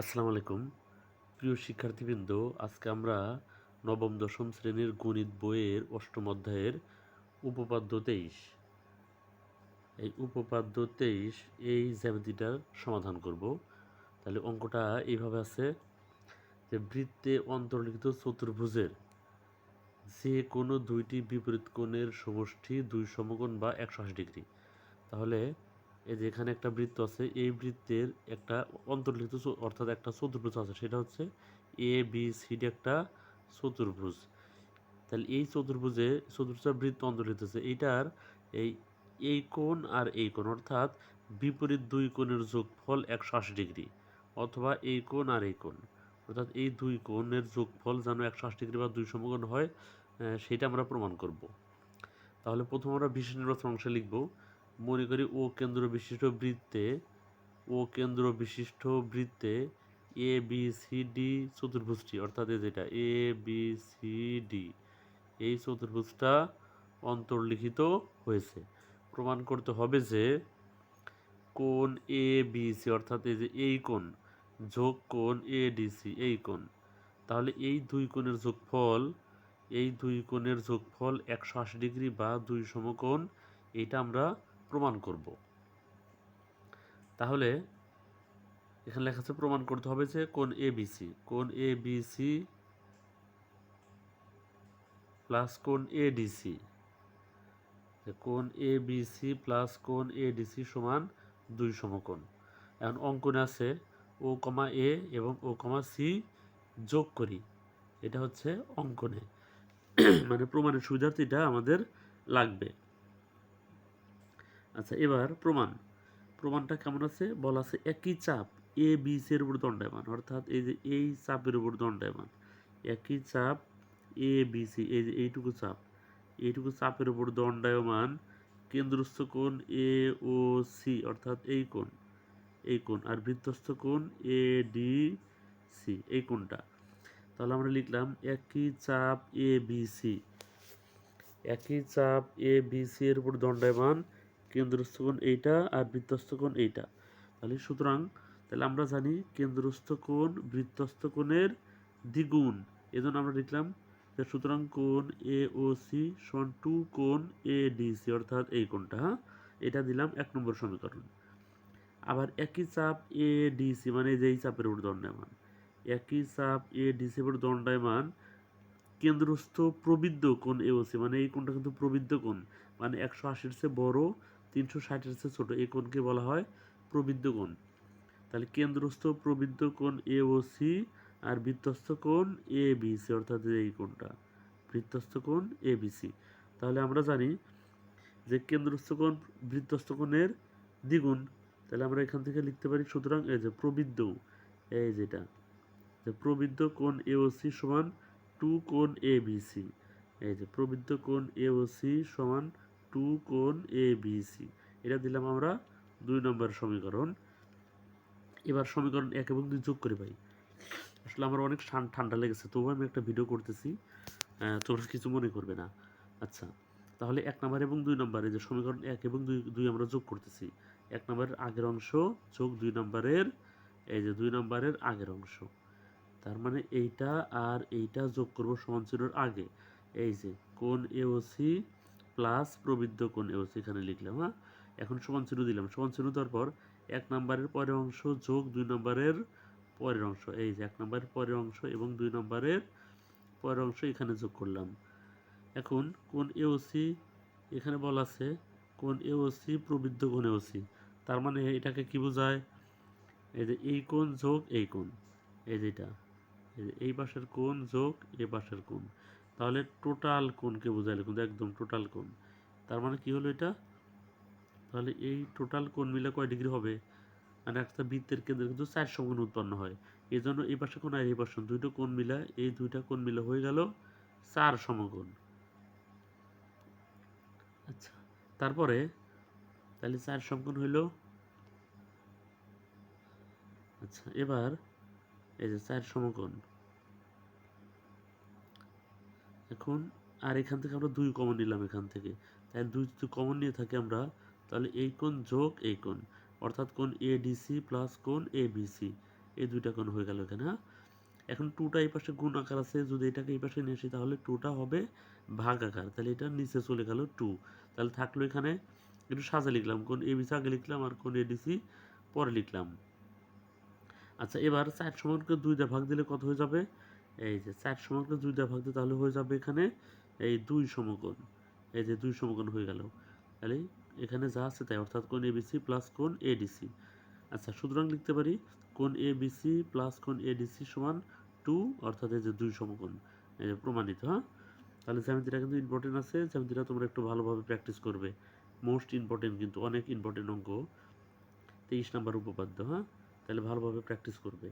আসসালামু আলাইকুম। প্রিয় শিক্ষার্থীবৃন্দ, আজকে আমরা নবম, দশম শ্রেণির গণিত বইয়ের অষ্টম অধ্যায়ের উপপাদ্য তেইশ। এই উপপাদ্য তেইশ এই জ্যামিতিটার সমাধান করব। তাহলে অঙ্কটা এইভাবে আছে যে বৃত্তে অন্তর্লিখিত চতুর্ভুজের যে কোনো দুইটি বিপরীত কোণের সমষ্টি দুই সমকোণ বা একশো আশি ডিগ্রি। তাহলে এই যে এখানে একটা বৃত্ত আছে, এই বৃত্তের একটা অন্তর্লিখিত অর্থাৎ একটা চতুর্ভুজ আছে, সেটা হচ্ছে এ বি সি ডি একটা চতুর্ভুজ। তাহলে এই চতুর্ভুজে, চতুর্ভুজটা বৃত্ত অন্তর্লিখিত আছে, এইটার এই এই কোণ আর এই কোণ, অর্থাৎ বিপরীত দুই কোণের যোগফল একশো আশি ডিগ্রি, অথবা এই কোণ আর এই কোণ। অর্থাৎ এই দুই কোণের যোগফল যেন একশো আশি ডিগ্রি বা দুই সমকোণ হয় সেটা আমরা প্রমাণ করব। তাহলে প্রথম আমরা বিশেষ নির্বাচন অংশে লিখব মনে করি ও কেন্দ্র বিশিষ্ট বৃত্তে, ও কেন্দ্র বিশিষ্ট বৃত্তে এ বি সি ডি চতুর্ভুজটি, অর্থাৎ যেটা এ বি সি ডি এই চতুর্ভুজটা অন্তর্লিখিত হয়েছে। প্রমাণ করতে হবে যে কোণ এ বি সি অর্থাৎ এই যে এই কোণ যোগ কোণ এ ডি সি এই কোণ। তাহলে এই দুই কোণের যোগফল, এই দুই কোণের যোগফল একশো আশি ডিগ্রি বা দুই সমকোণ এটা আমরা প্রমাণ করব। তাহলে এখানে লেখা আছে প্রমাণ করতে হবে যে কোন এ বি সি কোন এ বি সি প্লাস কোন এ ডি সি কোন এ বি সি প্লাস কোন এ ডি সি সমান দুই সমকোণ। এখন অঙ্কনে আছে ও কমা এ এবং ও কমা সি যোগ করি। এটা হচ্ছে অঙ্কনে। মানে প্রমাণের সুবিধার্থে এটা আমাদের লাগবে। আচ্ছা এবার প্রমাণ। প্রমাণটা কেমন আছে? বলা আছে একই চাপ এ বি এর উপর দণ্ডায়মান। অর্থাৎ এই যে এই চাপের উপর দণ্ডায়মান। একই চাপ এ বি সি এই যে এইটুকু চাপ। এইটুকু চাপের উপর দণ্ডায়মান কেন্দ্রস্থ কোণ এ ও সি অর্থাৎ এই কোণ এই কোণ, আর বৃত্তস্থ কোণ এ ডি সি এই কোণটা। তাহলে আমরা লিখলাম একই চাপ এ বি সি একই চাপ এ বি সি এর উপর দণ্ডায়মান কেন্দ্রস্থ এইটা আর বৃত্তস্থ কোণ এইটা। তাহলে সুতরাং, তাহলে আমরা জানি কেন্দ্রস্থ কোণ বৃত্তস্থ কোণের দ্বিগুণ। এজন্য আমরা লিখলাম সুতরাং কোণ এ ও সি সমান টু কোণ এ ডি সি, অর্থাৎ এই কোণটা হ্যাঁ? এটা দিলাম এক নম্বর সমীকরণ। আবার একই চাপ এ ডি সি মানে এই যে এই চাপের উপর দণ্ডায়মান, একই চাপ এ ডি সি উপর দণ্ডায়মান কেন্দ্রস্থ প্রবৃদ্ধ কোণ এ ও সি মানে এই কোণটা কিন্তু প্রবৃদ্ধ কোণ মানে একশো আশির চেয়ে বড় তিনশো ষাটের চেয়ে ছোট। এই কোণকে বলা হয় প্রবৃদ্ধ কোণ। তাহলে কেন্দ্রস্থ প্রবৃদ্ধ কোণ এ ও সি আর বৃত্তস্থ কোণ এ বিসি অর্থাৎ এই কোণটা বৃত্তস্থ কোণ এ বিসি তাহলে আমরা জানি যে কেন্দ্রস্থ কোণ বৃত্তস্থ কোণের দ্বিগুণ। তাহলে আমরা এখান থেকে লিখতে পারি, সুতরাং এই যে প্রবৃদ্ধ এই যেটা, যে প্রবৃদ্ধ কোণ এ ও সি সমান টু কোণ এ বিসি এই যে প্রবৃদ্ধ কোণ এ ও সি সমান টু কোন এ বিসি এটা দিলাম আমরা দুই নম্বর সমীকরণ। এবার সমীকরণ এক এবং দুই যোগ করে পাই আসলে আমার অনেক ঠান- ঠান্ডা লেগেছে, তবুও আমি একটা ভিডিও করতেছি। তোমরা কিছু মনে করবে না। আচ্ছা তাহলে এক নম্বর এবং দুই নম্বরে যে সমীকরণ এক এবং দুই দুই আমরা যোগ করতেছি। এক নম্বরের আগের অংশ যোগ দুই নম্বরের, এই যে দুই নম্বরের আগের অংশ। তার মানে এইটা আর এইটা যোগ করব সমান আগে। এই যে কোন এওসি প্লাস প্রবৃদ্ধ কোন এওসি এখানে লিখলাম হ্যাঁ? এখন সমান চিহ্ন দিলাম। সমান চিহ্ন দেওয়ার পর এক নম্বরের পরের অংশ যোগ দুই নম্বরের পরের অংশ, এই যে এক নম্বরের পরের অংশ এবং দুই নম্বরের পরের অংশ এখানে যোগ করলাম। এখন কোন এওসি এখানে বলা আছে কোন এওসি প্রবৃদ্ধ কোন এওসি তার মানে এটাকে কি বোঝায়? এই যে এই কোণ যোগ এই কোণ, এই যেটা এই পাশের কোণ যোগ এই পাশের কোণ। তাহলে টোটাল কোণকে বোঝাইলে? কিন্তু একদম টোটাল কোণ। তার মানে কি হলো এটা? তাহলে এই টোটাল কোণ মিলে কয় ডিগ্রি হবে? মানে একটা বৃত্তের কেন্দ্রে কিন্তু চার সমকোণ উৎপন্ন হয়। এই জন্য এই পাশে কোণ আর এই পাশে দুইটা কোণ মিলে, এই দুইটা কোণ মিলে হয়ে গেল চার সমকোণ আচ্ছা তারপরে তাহলে চার সমকোণ হইল? আচ্ছা এবার এই যে চার সমকোণ এখন, আর এখান থেকে আমরা দুই কমন নিলাম এখান থেকে। তাই দুই যদি কমন নিয়ে থাকি আমরা, তাহলে এই কোণ যোগ এই কোণ, অর্থাৎ কোণ এ ডিসি প্লাস কোণ এ বিসি এই দুইটা কোণ হয়ে গেল এখানে হ্যাঁ? এখন টুটা এই পাশে গুণ আকার আছে, যদি এটাকে এই পাশে নিয়ে আসি, তাহলে টুটা হবে ভাগ আকার। তাহলে এটা নিচে চলে গেল টু তাহলে থাকল এখানে, একটু সাজা লিখলাম কোন এবিসি আগে লিখলাম আর কোন এডিসি পরে লিখলাম। আচ্ছা এবার চার সমানকে দুই দিয়ে ভাগ দিলে কত হয়ে যাবে? এই যে চার সমানকে দুই দিয়ে ভাগ তাহলে হয়ে যাবে এখানে এই দুই সমকোণ। এই যে দুই সমকোণ হয়ে গেল। তাহলে এখানে যা আছে তাই, অর্থাৎ কোন এবিসি প্লাস কোন এডিসি আচ্ছা সুতরাং লিখতে পারি কোন এ বিসি প্লাস কোন এডিসি সমান টু, অর্থাৎ এই যে দুই সমকোণ। এই যে প্রমাণিত হ্যাঁ? তাহলে জ্যামিতিটা কিন্তু ইম্পর্টেন্ট আছে। জ্যামিতিটা তোমরা একটু ভালোভাবে প্র্যাকটিস করবে। মোস্ট ইম্পর্টেন্ট কিন্তু অনেক ইম্পর্টেন্ট অঙ্ক। তেইশ নাম্বার উপপাদ্য হ্যাঁ? তাহলে ভালোভাবে প্র্যাকটিস করবে।